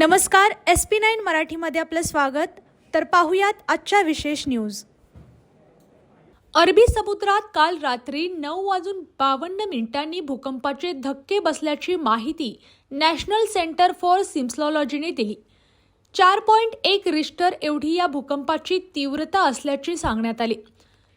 नमस्कार S P nine मराठीमध्ये आपलं स्वागत. तर पाहुयात आजच्या विशेष न्यूज अरबी समुद्रात काल रात्री नऊ वाजून बावन्न मिनिटांनी भूकंपाचे धक्के बसल्याची माहिती नॅशनल सेंटर फॉर सिम्सलॉलॉजीने दिली. चार पॉईंट एक रिश्टर एवढी या भूकंपाची तीव्रता असल्याची सांगण्यात आली.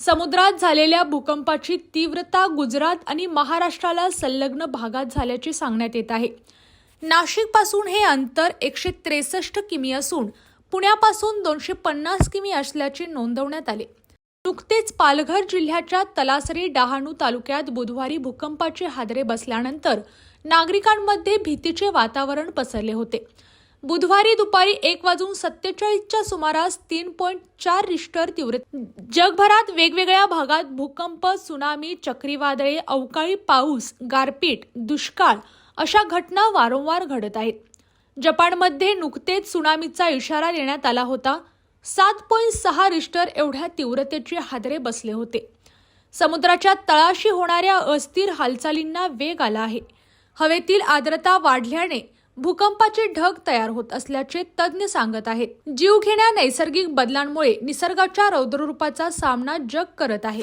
समुद्रात झालेल्या भूकंपाची तीव्रता गुजरात आणि महाराष्ट्राला संलग्न भागात झाल्याची सांगण्यात येत आहे. नाशिकपासून हे अंतर एकशे त्रेसष्ट किमी असून पुण्यापासून दोनशे पन्नास किमी असल्याचे नोंदवण्यात आले. नुकतेच पालघर जिल्ह्याच्या तलासरी डहाणू तालुक्यात बुधवारी भूकंपाचे हादरे बसल्यानंतर नागरिकांमध्ये भीतीचे वातावरण पसरले होते. बुधवारी दुपारी एक वाजून सत्तेचाळीसच्या सुमारास तीन पॉईंट चार रिश्टर तीव्र जगभरात वेगवेगळ्या भागात भूकंप सुनामी चक्रीवादळे अवकाळी पाऊस गारपीट दुष्काळ अशा घटना वारंवार घडत आहेत. जपानमध्ये नुकतेच सुनामीचा इशारा देण्यात आला होता. सात पॉईंट सहा रिश्टर एवढ्या तीव्रतेचे हादरे बसले होते. समुद्राच्या तळाशी होणाऱ्या अस्थिर हालचालींना वेग आला आहे. हवेतील आर्द्रता वाढल्याने भूकंपाचे ढग तयार होत असल्याचे तज्ज्ञ सांगत आहेत. जीवघेण्या नैसर्गिक बदलांमुळे निसर्गाच्या रौद्ररूपाचा सामना जग करत आहे.